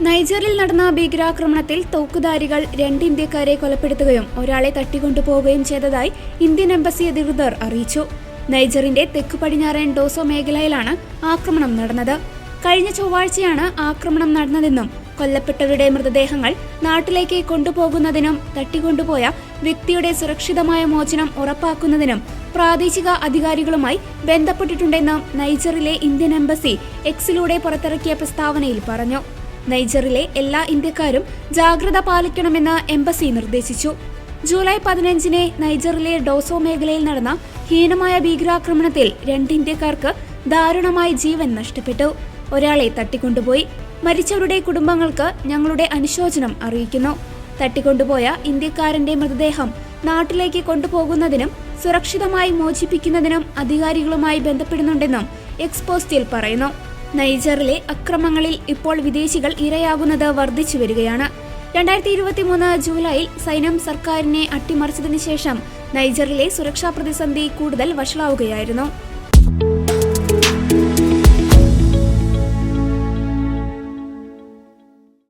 നൈജറിൽ നടന്ന ഭീകരാക്രമണത്തിൽ തോക്കുധാരികൾ രണ്ട് ഇന്ത്യക്കാരെ കൊലപ്പെടുത്തുകയും ഒരാളെ തട്ടിക്കൊണ്ടുപോവുകയും ചെയ്തതായി ഇന്ത്യൻ എംബസി അധികൃതർ അറിയിച്ചു. നൈജറിന്റെ തെക്ക് പടിഞ്ഞാറൻ ഡോസോ മേഖലയിലാണ് ആക്രമണം നടന്നത്. കഴിഞ്ഞ ചൊവ്വാഴ്ചയാണ് ആക്രമണം നടന്നതെന്നും കൊല്ലപ്പെട്ടവരുടെ മൃതദേഹങ്ങൾ നാട്ടിലേക്ക് കൊണ്ടുപോകുന്നതിനും തട്ടിക്കൊണ്ടുപോയ വ്യക്തിയുടെ സുരക്ഷിതമായ മോചനം ഉറപ്പാക്കുന്നതിനും പ്രാദേശിക അധികാരികളുമായി ബന്ധപ്പെട്ടിട്ടുണ്ടെന്നും നൈജറിലെ ഇന്ത്യൻ എംബസി എക്സിലൂടെ പുറത്തിറക്കിയ പ്രസ്താവനയിൽ പറഞ്ഞു. നൈജറിലെ എല്ലാ ഇന്ത്യക്കാരും ജാഗ്രത പാലിക്കണമെന്ന് എംബസി നിർദ്ദേശിച്ചു. ജൂലൈ പതിനഞ്ചിന് നൈജറിലെ ഡോസോ മേഖലയിൽ നടന്ന ഹീനമായ ഭീകരാക്രമണത്തിൽ രണ്ട് ഇന്ത്യക്കാർക്ക് ദാരുണമായി ജീവൻ നഷ്ടപ്പെട്ടു. ഒരാളെ തട്ടിക്കൊണ്ടുപോയി. മരിച്ചവരുടെ കുടുംബങ്ങൾക്ക് ഞങ്ങളുടെ അനുശോചനം അറിയിക്കുന്നു. തട്ടിക്കൊണ്ടുപോയ ഇന്ത്യക്കാരന്റെ മൃതദേഹം നാട്ടിലേക്ക് കൊണ്ടുപോകുന്നതിനും സുരക്ഷിതമായി മോചിപ്പിക്കുന്നതിനും അധികാരികളുമായി ബന്ധപ്പെടുന്നുണ്ടെന്നും എക്സ്പോസ്റ്റിൽ പറയുന്നു. നൈജറിലെ അക്രമങ്ങളിൽ ഇപ്പോൾ വിദേശികൾ ഇരയാകുന്നത് വർദ്ധിച്ചു വരികയാണ്. രണ്ടായിരത്തി ഇരുപത്തിമൂന്ന് ജൂലൈയിൽ സൈന്യം സർക്കാരിനെ അട്ടിമറിച്ചതിനു ശേഷം നൈജറിലെ സുരക്ഷാ പ്രതിസന്ധി കൂടുതൽ വഷളാവുകയായിരുന്നു.